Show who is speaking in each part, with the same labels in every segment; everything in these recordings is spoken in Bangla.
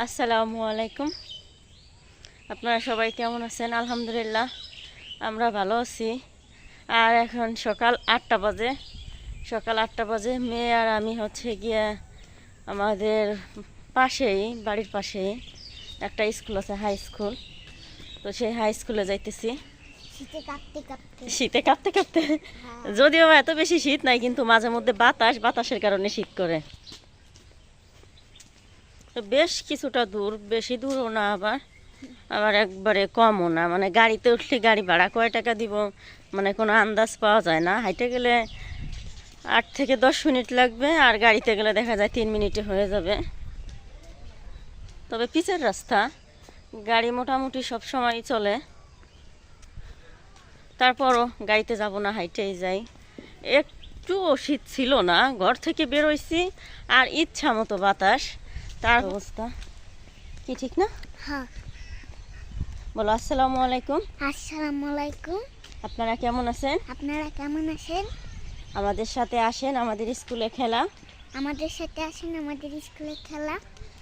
Speaker 1: আসসালামু আলাইকুম। আপনারা সবাই কেমন আছেন? আলহামদুলিল্লাহ আমরা ভালো আছি। আর এখন সকাল আটটা বাজে। সকাল আটটা বাজে মেয়ে আর আমি হচ্ছে গিয়ে আমাদের পাশেই বাড়ির পাশেই একটা স্কুল আছে হাই স্কুল তো সেই হাই স্কুলে যাইতেছি।
Speaker 2: শীতে কাঁপতে কাঁপতে।
Speaker 1: কাঁপতে যদিও এত বেশি শীত নাই কিন্তু মাঝে মধ্যে বাতাস বাতাসের কারণে শীত করে। বেশ কিছুটা দূর, বেশি দূরও না আবার। আবার একবারে কমও না। মানে গাড়িতে উঠলে গাড়ি ভাড়া কয় টাকা দিব? মানে কোনো আন্দাজ পাওয়া যায় না। হাইটে গেলে আট থেকে দশ মিনিট লাগবে আর গাড়িতে গেলে দেখা যায় তিন মিনিটে হয়ে যাবে। তবে পিচের রাস্তা। গাড়ি মোটামুটি সব সময় চলে। তারপরও গাড়িতে যাব না, হাইটেই যাই। একটু শীত ছিল না। ঘর থেকে বেরোইছি আর ইচ্ছা মতো বাতাস। তার অবস্থা। কি ঠিক না?
Speaker 2: হ্যাঁ।
Speaker 1: বলো আসসালামু আলাইকুম।
Speaker 2: আসসালামু আলাইকুম।
Speaker 1: আপনারা কেমন আছেন?
Speaker 2: আপনারা কেমন আছেন?
Speaker 1: আমাদের সাথে আসেন আমাদের স্কুলে খেলা।
Speaker 2: আমাদের সাথে আসেন আমাদের স্কুলে খেলা।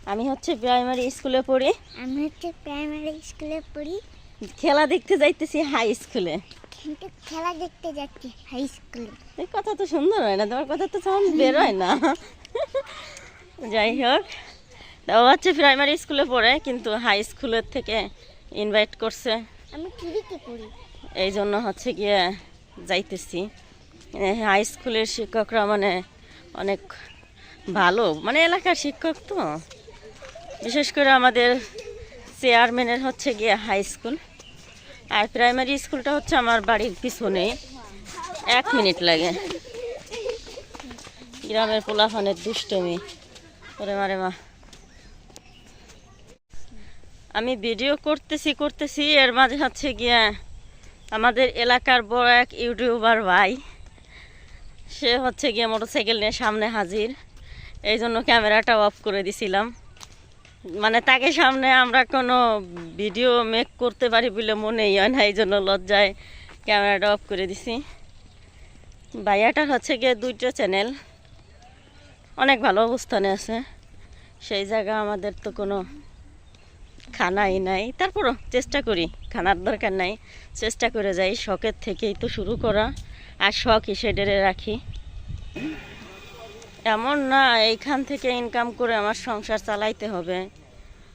Speaker 1: আমি হচ্ছে প্রাইমারি স্কুলে পড়ি।
Speaker 2: আমি হচ্ছে প্রাইমারি স্কুলে পড়ি।
Speaker 1: খেলা দেখতে যাইতেছি হাই স্কুলে
Speaker 2: কিন্তু খেলা দেখতে যাচ্ছি হাই স্কুলে
Speaker 1: এই কথা তো সুন্দর হয় না তোমার কথা তো সাউন্ড বেরোয় না। যাই হোক। তা ও হচ্ছে প্রাইমারি স্কুলে পড়ে কিন্তু হাই স্কুলের থেকে ইনভাইট করছে।
Speaker 2: আমি পড়ি।
Speaker 1: এই জন্য হচ্ছে গিয়ে যাইতেছি। হাই স্কুলের শিক্ষকরা মানে অনেক ভালো। মানে এলাকার শিক্ষক তো। বিশেষ করে আমাদের চেয়ারম্যানের হচ্ছে গিয়ে হাই স্কুল আর প্রাইমারি স্কুলটা হচ্ছে আমার বাড়ির পিছনেই। এক মিনিট লাগে। গ্রামের পোলাফানের দুষ্টমি। ওরে মারে মা। আমি ভিডিও করতেছি করতেছি, এর মাঝে হচ্ছে গিয়ে আমাদের এলাকার বড় এক ইউটিউবার ভাই, সে হচ্ছে গিয়ে মোটরসাইকেল নিয়ে সামনে হাজির। এই জন্য ক্যামেরাটা অফ করে দিছিলাম। মানে তাকে সামনে আমরা কোনো ভিডিও মেক করতে পারি বলে মনেই হয় না, এই জন্য লজ্জায় ক্যামেরাটা অফ করে দিছি। ভাইয়াটার হচ্ছে গিয়ে দুইটা চ্যানেল, অনেক ভালো অবস্থানে আছে। সেই জায়গা আমাদের তো কোনো খানাই নাই। তারপরও চেষ্টা করি, খানার দরকার নাই। চেষ্টা করে যাই, শখের থেকেই তো শুরু করা। আর শখ হিসেবে রাখি। এমন না, এইখান থেকে ইনকাম করে আমার সংসার চালাইতে হবে।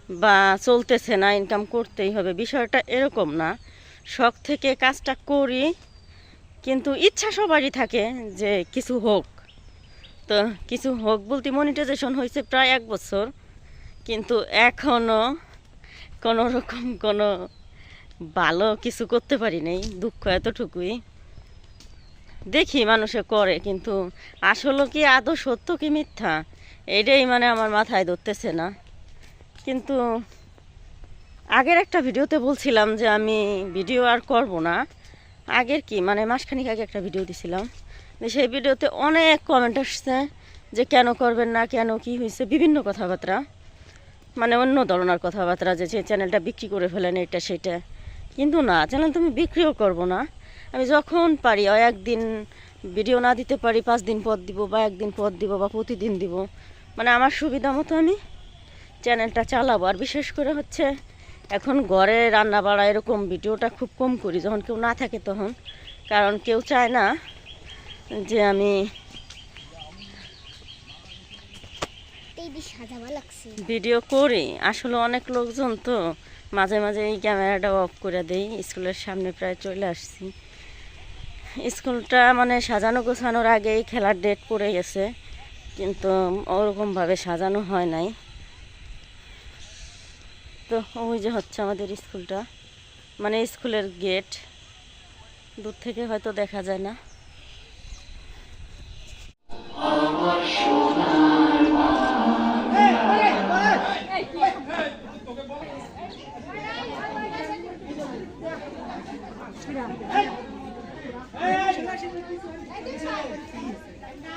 Speaker 1: বা চলতেছে না ইনকাম করতেই হবে। বিষয়টা এরকম না। শখ থেকে কাজটা করি, কিন্তু ইচ্ছা সবারই থাকে যে কিছু হোক। তো কিছু হোক বলতে মনিটাইজেশন হয়েছে প্রায় এক বছর। কিন্তু এখনও কোনো রকম কোনো ভালো কিছু করতে পারি নাই, দুঃখ এতটুকুই। দেখি মানুষে করে, কিন্তু আসলে কি আদৌ সত্য কি মিথ্যা? এটাই মানে আমার মাথায় ধরতেছে না। কিন্তু আগের একটা ভিডিওতে বলছিলাম যে আমি ভিডিও আর করব না। আগের কি? মানে মাসখানিক আগে একটা ভিডিও দিছিলাম। সেই ভিডিওতে অনেক কমেন্ট আসছে যে কেন করবেন না, কেন কি হয়েছে বিভিন্ন কথাবার্তা। মানে অন্য ধরনের কথাবার্তা যে চ্যানেলটা বিক্রি করে ফেলেন এটা, সেটা। কিন্তু না চ্যানেল তুমি বিক্রিও করব না। আমি যখন পারি একদিন ভিডিও না দিতে পারি, পাঁচ দিন পর দিব, বা একদিন পর দিব, বা প্রতিদিন দিব মানে আমার সুবিধা মতো আমি চ্যানেলটা চালাবো। আর বিশেষ করে হচ্ছে, এখন ঘরে রান্না বাড়া এরকম ভিডিওটা খুব কম করি। যখন কেউ না থাকে তখন। কারণ কেউ চায় না যে, আমি ভিডিও করি। আসলে অনেক লোকজন তো মাঝে মাঝে এই ক্যামেরাটা অফ করে দেই। স্কুলের সামনে প্রায় চলে আসছি। স্কুলটা মানে সাজানো গোছানোর আগেই খেলার ডেট পড়ে গেছে। কিন্তু ওরকমভাবে সাজানো হয় নাই। তো ওই যে হচ্ছে আমাদের স্কুলটা। মানে স্কুলের গেট দূর থেকে হয়তো দেখা যায় না।